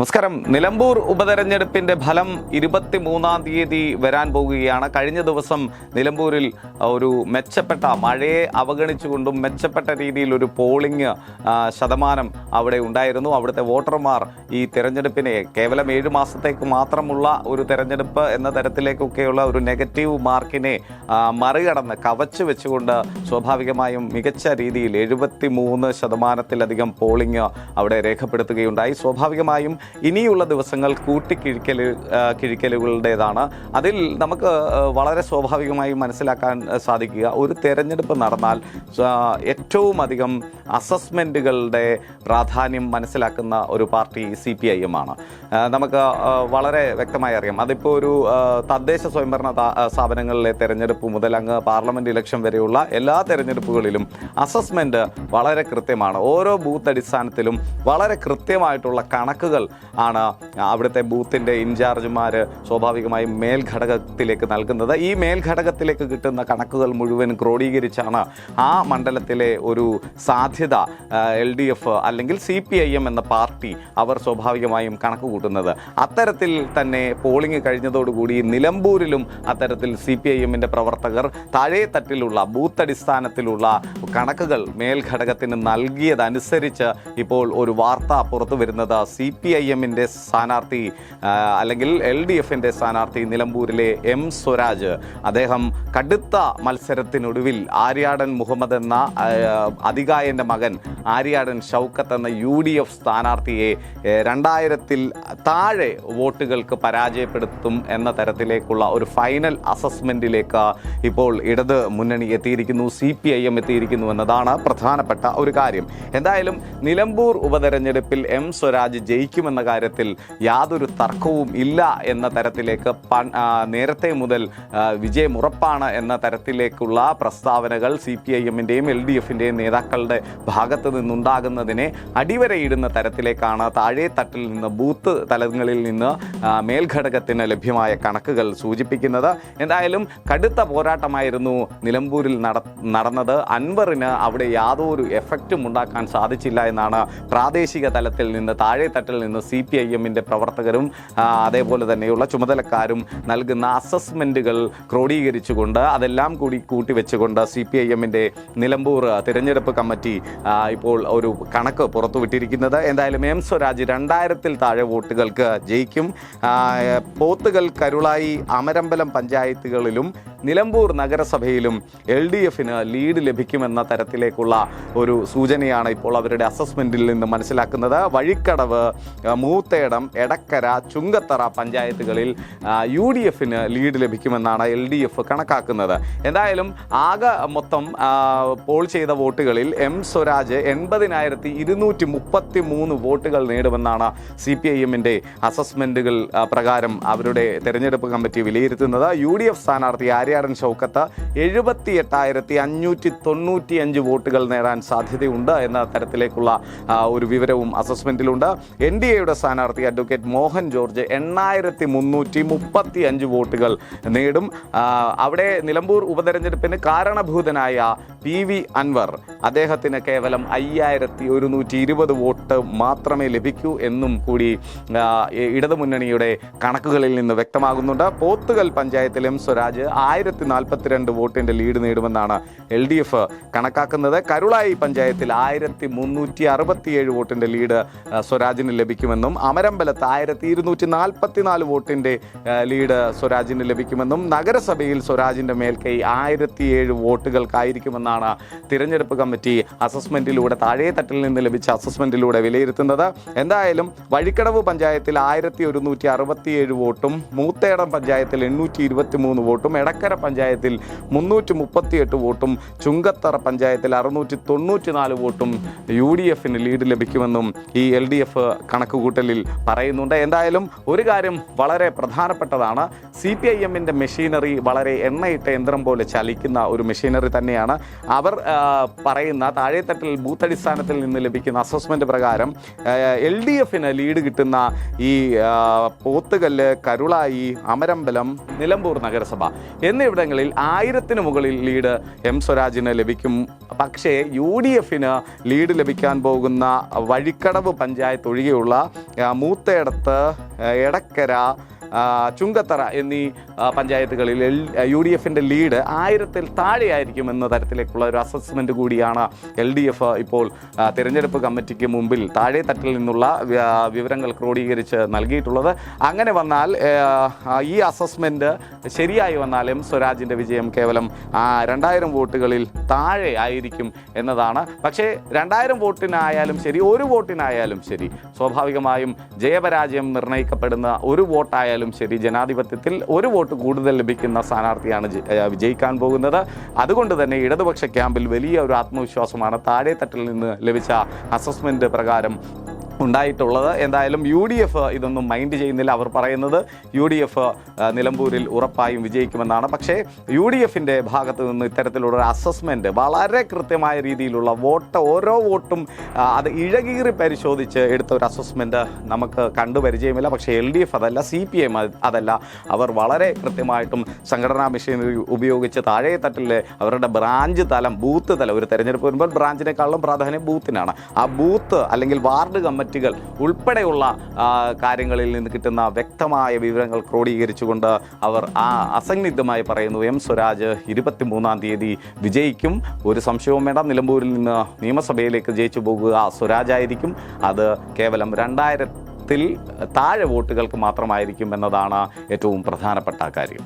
നമസ്കാരം. നിലമ്പൂർ ഉപതെരഞ്ഞെടുപ്പിന്റെ ഫലം ഇരുപത്തിമൂന്നാം തീയതി വരാൻ പോകുകയാണ്. കഴിഞ്ഞ ദിവസം നിലമ്പൂരിൽ ഒരു മെച്ചപ്പെട്ട മഴയെ അവഗണിച്ചുകൊണ്ടും മെച്ചപ്പെട്ട രീതിയിൽ ഒരു പോളിംഗ് ശതമാനം അവിടെ ഉണ്ടായിരുന്നു. അവിടുത്തെ വോട്ടർമാർ ഈ തെരഞ്ഞെടുപ്പിനെ കേവലം ഏഴ് മാസത്തേക്ക് മാത്രമുള്ള ഒരു തെരഞ്ഞെടുപ്പ് എന്ന തരത്തിലേക്കൊക്കെയുള്ള ഒരു നെഗറ്റീവ് മാർക്കിനെ മറികടന്ന് കവച്ചു വെച്ചുകൊണ്ട് സ്വാഭാവികമായും മികച്ച രീതിയിൽ എഴുപത്തി മൂന്ന് ശതമാനത്തിലധികം പോളിംഗ് അവിടെ രേഖപ്പെടുത്തുകയുണ്ടായി. സ്വാഭാവികമായും ഇനിയുള്ള ദിവസങ്ങൾ കൂട്ടിക്കിഴിക്കൽ കിഴിക്കലുകളുടേതാണ്. അതിൽ നമുക്ക് വളരെ സ്വാഭാവികമായി മനസ്സിലാക്കാൻ സാധിക്കുക. ഒരു തെരഞ്ഞെടുപ്പ് നടന്നാൽ ഏറ്റവും അധികം അസസ്മെന്റുകളുടെ പ്രാധാന്യം മനസ്സിലാക്കുന്ന ഒരു party C P I M ആണ്. നമുക്ക് വളരെ വ്യക്തമായി അറിയാം. അതിപ്പോൾ ഒരു തദ്ദേശ സ്വയംഭരണ സ്ഥാപനങ്ങളിലെ തെരഞ്ഞെടുപ്പ് മുതൽ അങ്ങ് പാർലമെന്റ് ഇലക്ഷൻ വരെയുള്ള എല്ലാ തെരഞ്ഞെടുപ്പുകളിലും അസസ്മെന്റ് വളരെ കൃത്യമാണ്. ഓരോ ബൂത്ത് അടിസ്ഥാനത്തിലും വളരെ കൃത്യമായിട്ടുള്ള കണക്കുകൾ ആണ് അവിടുത്തെ ബൂത്തിന്റെ ഇൻചാർജുമാർ സ്വാഭാവികമായും മേൽഘടകത്തിലേക്ക് നൽകുന്നത്. ഈ മേൽഘടകത്തിലേക്ക് കിട്ടുന്ന കണക്കുകൾ മുഴുവൻ ക്രോഡീകരിച്ചാണ് ആ മണ്ഡലത്തിലെ ഒരു സാധ്യത എൽ ഡി എഫ് അല്ലെങ്കിൽ സി പി ഐ എം എന്ന പാർട്ടി അവർ സ്വാഭാവികമായും കണക്ക് കൂട്ടുന്നത്. അത്തരത്തിൽ തന്നെ പോളിംഗ് കഴിഞ്ഞതോടുകൂടി നിലമ്പൂരിലും അത്തരത്തിൽ സി പി ഐ എമ്മിന്റെ പ്രവർത്തകർ താഴെ തട്ടിലുള്ള ബൂത്ത് അടിസ്ഥാനത്തിലുള്ള കണക്കുകൾ മേൽഘടകത്തിന് നൽകിയതനുസരിച്ച് ഇപ്പോൾ ഒരു വാർത്ത പുറത്തു വരുന്നത് സി പി ഐ എമ്മിന്റെ സ്ഥാനാർത്ഥി അല്ലെങ്കിൽ എൽ ഡി എഫിന്റെ സ്ഥാനാർത്ഥി നിലമ്പൂരിലെ എം സ്വരാജ്. അദ്ദേഹം കടുത്ത മത്സരത്തിനൊടുവിൽ ആര്യാടൻ മുഹമ്മദ് എന്ന അധികായന്റെ മകൻ ആര്യാടൻ ഷൗക്കത്ത് എന്ന യു ഡി എഫ് സ്ഥാനാർത്ഥിയെ രണ്ടായിരത്തിൽ താഴെ വോട്ടുകൾക്ക് പരാജയപ്പെടുത്തും എന്ന തരത്തിലേക്കുള്ള ഒരു ഫൈനൽ അസസ്മെന്റിലേക്ക് ഇപ്പോൾ ഇടത് മുന്നണി എത്തിയിരിക്കുന്നു സി പി ഐ എം എത്തിയിരിക്കുന്നു എന്നതാണ് പ്രധാനപ്പെട്ട ഒരു കാര്യം. എന്തായാലും നിലമ്പൂർ ഉപതെരഞ്ഞെടുപ്പിൽ എം സ്വരാജ് ജയിക്കുമെന്ന കാര്യത്തിൽ യാതൊരു തർക്കവും ഇല്ല എന്ന തരത്തിലേക്ക് നേരത്തെ മുതൽ വിജയം ഉറപ്പാണ് എന്ന തരത്തിലേക്കുള്ള പ്രസ്താവനകൾ സി പി ഐ എമ്മിന്റെയും എൽ ഡി എഫിന്റെയും നേതാക്കളുടെ ഭാഗത്ത് നിന്നുണ്ടാകുന്നതിനെ അടിവരയിടുന്ന തരത്തിലേക്കാണ് താഴെ തട്ടിൽ നിന്ന് ബൂത്ത് തലങ്ങളിൽ നിന്ന് മേൽഘടകത്തിന് ലഭ്യമായ കണക്കുകൾ സൂചിപ്പിക്കുന്നത്. എന്തായാലും കടുത്ത പോരാട്ടമായിരുന്നു നിലമ്പൂരിൽ നട നടന്നത്. അൻവറിന് അവിടെ യാതൊരു എഫക്റ്റും ഉണ്ടാക്കാൻ സാധിച്ചില്ല എന്നാണ് പ്രാദേശിക തലത്തിൽ നിന്ന് താഴെ തട്ടിൽ നിന്ന് സി പി ഐ എമ്മിന്റെ പ്രവർത്തകരും അതേപോലെ തന്നെയുള്ള ചുമതലക്കാരും നൽകുന്ന അസസ്മെന്റുകൾ ക്രോഡീകരിച്ചുകൊണ്ട് അതെല്ലാം കൂടി കൂട്ടി വെച്ചുകൊണ്ട് സി പി ഐ എമ്മിന്റെ നിലമ്പൂർ തിരഞ്ഞെടുപ്പ് കമ്മിറ്റി ഇപ്പോൾ ഒരു കണക്ക് പുറത്തുവിട്ടിരിക്കുന്നത്. എന്തായാലും എം സ്വരാജ് രണ്ടായിരത്തിൽ താഴെ വോട്ടുകൾക്ക് ജയിക്കും. പോത്തുകൾ കരുളായി അമരമ്പലം പഞ്ചായത്തുകളിലും നിലമ്പൂർ നഗരസഭയിലും എൽ ഡി എഫിന് ലീഡ് ലഭിക്കുമെന്ന തരത്തിലേക്കുള്ള ഒരു സൂചനയാണ് ഇപ്പോൾ അവരുടെ അസസ്മെന്റിൽ നിന്ന് മനസ്സിലാക്കുന്നത്. വഴിക്കടവ് മൂത്തേടം എടക്കര ചുങ്കത്തറ പഞ്ചായത്തുകളിൽ യു ഡി എഫിന് ലീഡ് ലഭിക്കുമെന്നാണ് എൽ ഡി എഫ് കണക്കാക്കുന്നത്. എന്തായാലും ആകെ മൊത്തം പോൾ ചെയ്ത വോട്ടുകളിൽ എം സ്വരാജ് എൺപതിനായിരത്തി ഇരുന്നൂറ്റി മുപ്പത്തി മൂന്ന് വോട്ടുകൾ നേടുമെന്നാണ് സി പി ഐ എമ്മിന്റെ അസസ്മെന്റുകൾ പ്രകാരം അവരുടെ തെരഞ്ഞെടുപ്പ് കമ്മിറ്റി വിലയിരുത്തുന്നത്. യു ഡി എഫ് സ്ഥാനാർത്ഥി ആര്യാടൻ ഷൗക്കത്ത് എഴുപത്തി എട്ടായിരത്തി അഞ്ഞൂറ്റി തൊണ്ണൂറ്റി അഞ്ച് വോട്ടുകൾ നേടാൻ സാധ്യതയുണ്ട് എന്ന തരത്തിലേക്കുള്ള ഒരു വിവരവും അസസ്മെന്റിലുണ്ട് എൻ ഡി എയുടെ സ്ഥാനാർത്ഥി അഡ്വക്കേറ്റ് മോഹൻ ജോർജ് എണ്ണായിരത്തി മുന്നൂറ്റി മുപ്പത്തി അഞ്ച് വോട്ടുകൾ നേടും. അവിടെ നിലമ്പൂർ ഉപതെരഞ്ഞെടുപ്പിന് കാരണഭൂതനായ പി വി അൻവർ അദ്ദേഹത്തിന് കേവലം അയ്യായിരത്തി ഒരുന്നൂറ്റി ഇരുപത് വോട്ട് മാത്രമേ ലഭിക്കൂ എന്നും കൂടി ഇടതുമുന്നണിയുടെ കണക്കുകളിൽ നിന്ന് വ്യക്തമാകുന്നുണ്ട്. പോത്തുകൽ പഞ്ചായത്തിൽ എം സ്വരാജ് ആയിരത്തി നാൽപ്പത്തിരണ്ട് വോട്ടിന്റെ ലീഡ് നേടുമെന്നാണ് എൽ ഡി എഫ് കണക്കാക്കുന്നത്. കരുളായി പഞ്ചായത്തിൽ ആയിരത്തി മുന്നൂറ്റി അറുപത്തിയേഴ് വോട്ടിന്റെ ലീഡ് സ്വരാജിന് സ്വരാജിന് ലഭിക്കുമെന്നും അമരമ്പലത്ത് ആയിരത്തി ഇരുന്നൂറ്റി നാൽപ്പത്തിനാല് വോട്ടിന്റെ ആ, ലീഡ് സ്വരാജിന് ലഭിക്കുമെന്നും നഗരസഭയിൽ സ്വരാജിന്റെ മേൽക്കൈ ആയിരത്തി ഏഴ് വോട്ടുകൾക്കായിരിക്കുമെന്നാണ് തിരഞ്ഞെടുപ്പ് കമ്മിറ്റി അസസ്മെന്റിലൂടെ താഴെ തട്ടിൽ നിന്ന് ലഭിച്ച അസസ്മെന്റിലൂടെ വിലയിരുത്തുന്നത്. എന്തായാലും വഴിക്കടവ് പഞ്ചായത്തിൽ ആയിരത്തി ഒരുന്നൂറ്റി അറുപത്തിയേഴ് വോട്ടും മൂത്തേടം പഞ്ചായത്തിൽ എണ്ണൂറ്റി ഇരുപത്തി മൂന്ന് വോട്ടും എടക്കര പഞ്ചായത്തിൽ മുന്നൂറ്റി മുപ്പത്തിയെട്ട് വോട്ടും ചുങ്കത്തറ പഞ്ചായത്തിൽ അറുന്നൂറ്റി തൊണ്ണൂറ്റി നാല് വോട്ടും യു ഡി എഫിന് ലീഡ് ലഭിക്കുമെന്നും ഈ എൽ ഡി എഫ് കണക്കുകൂട്ടലിൽ പറയുന്നുണ്ട്. എന്തായാലും ഒരു കാര്യം വളരെ പ്രധാനപ്പെട്ടതാണ്. സി പി ഐ എമ്മിന്റെ മെഷീനറി വളരെ എണ്ണയിട്ട യന്ത്രം പോലെ ചലിക്കുന്ന ഒരു മെഷീനറി തന്നെയാണ്. അവർ പറയുന്ന താഴെത്തട്ടിൽ ബൂത്ത് അടിസ്ഥാനത്തിൽ നിന്ന് ലഭിക്കുന്ന അസസ്മെന്റ് പ്രകാരം എൽ ഡി എഫിന് ലീഡ് കിട്ടുന്ന ഈ പോത്തുകല്ല് കരുളായി അമരമ്പലം നിലമ്പൂർ നഗരസഭ എന്നിവിടങ്ങളിൽ ആയിരത്തിന് മുകളിൽ ലീഡ് എം സ്വരാജിന് ലഭിക്കും. പക്ഷേ യു ഡി എഫിന് ലീഡ് ലഭിക്കാൻ പോകുന്ന വഴിക്കടവ് പഞ്ചായത്ത് ഒഴികെയുള്ള ആ, എടക്കര ചുങ്കത്തറ എന്നീ പഞ്ചായത്തുകളിൽ യു ഡി എഫിന്റെ ലീഡ് ആയിരത്തിൽ താഴെയായിരിക്കും എന്ന തരത്തിലേക്കുള്ള ഒരു അസസ്മെന്റ് കൂടിയാണ് എൽ ഡി എഫ് ഇപ്പോൾ തിരഞ്ഞെടുപ്പ് കമ്മിറ്റിക്ക് മുമ്പിൽ താഴെ തട്ടിൽ നിന്നുള്ള വിവരങ്ങൾ ക്രോഡീകരിച്ച് നൽകിയിട്ടുള്ളത്. അങ്ങനെ വന്നാൽ ഈ അസസ്മെന്റ് ശരിയായി വന്നാലും സ്വരാജിന്റെ വിജയം കേവലം രണ്ടായിരം വോട്ടുകളിൽ താഴെ ആയിരിക്കും എന്നതാണ്. പക്ഷേ രണ്ടായിരം വോട്ടിനായാലും ശരി ഒരു വോട്ടിനായാലും ശരി സ്വാഭാവികമായും ജയപരാജയം നിർണയിക്കപ്പെടുന്ന ഒരു വോട്ടായാലും ശരി. ജനാധിപത്യത്തിൽ ഒരു വോട്ട് കൂടുതൽ ലഭിക്കുന്ന സ്ഥാനാർത്ഥിയാണ് വിജയിക്കാൻ പോകുന്നത്. അതുകൊണ്ട് തന്നെ ഇടതുപക്ഷ ക്യാമ്പിൽ വലിയ ഒരു ആത്മവിശ്വാസമാണ്. താഴെ തട്ടിൽ നിന്ന് ലഭിച്ച അസസ്മെന്റ് പ്രകാരം ഉണ്ടായിട്ടുള്ളത്. എന്തായാലും യു ഡി എഫ് ഇതൊന്നും മൈൻഡ് ചെയ്യുന്നില്ല. അവർ പറയുന്നത് യു ഡി എഫ് നിലമ്പൂരിൽ ഉറപ്പായും വിജയിക്കുമെന്നാണ്. പക്ഷേ യു ഡി എഫിന്റെ ഭാഗത്ത് നിന്ന് ഇത്തരത്തിലുള്ള ഒരു അസസ്മെന്റ് വളരെ കൃത്യമായ രീതിയിലുള്ള വോട്ട് ഓരോ വോട്ടും അത് ഇഴകീറി പരിശോധിച്ച് എടുത്ത ഒരു അസസ്മെന്റ് നമുക്ക് കണ്ടു പരിചയമില്ല. പക്ഷേ എൽ ഡി എഫ് അതല്ല സി പി എം അതല്ല. അവർ വളരെ കൃത്യമായിട്ടും സംഘടനാ മെഷീനറി ഉപയോഗിച്ച് താഴെ തട്ടിലെ അവരുടെ ബ്രാഞ്ച് തലം ബൂത്ത് തലം. ഒരു തെരഞ്ഞെടുപ്പ് വരുമ്പോൾ ബ്രാഞ്ചിനേക്കാളും പ്രാധാന്യം ബൂത്തിനാണ്. ആ ബൂത്ത് അല്ലെങ്കിൽ വാർഡ് കമ്മിറ്റികൾ ഉൾപ്പെടെയുള്ള കാര്യങ്ങളിൽ നിന്ന് കിട്ടുന്ന വ്യക്തമായ വിവരങ്ങൾ ക്രോഡീകരിച്ചുകൊണ്ട് അവർ ആ അസന്നിഗ്ധമായി പറയുന്നു എം സ്വരാജ് ഇരുപത്തിമൂന്നാം തീയതി വിജയിക്കും. ഒരു സംശയവും വേണ്ട. നിലമ്പൂരിൽ നിന്ന് നിയമസഭയിലേക്ക് ജയിച്ചു പോകുക സ്വരാജായിരിക്കും. അത് കേവലം രണ്ടായിരത്തിൽ താഴെ വോട്ടുകൾക്ക് മാത്രമായിരിക്കും എന്നതാണ് ഏറ്റവും പ്രധാനപ്പെട്ട കാര്യം.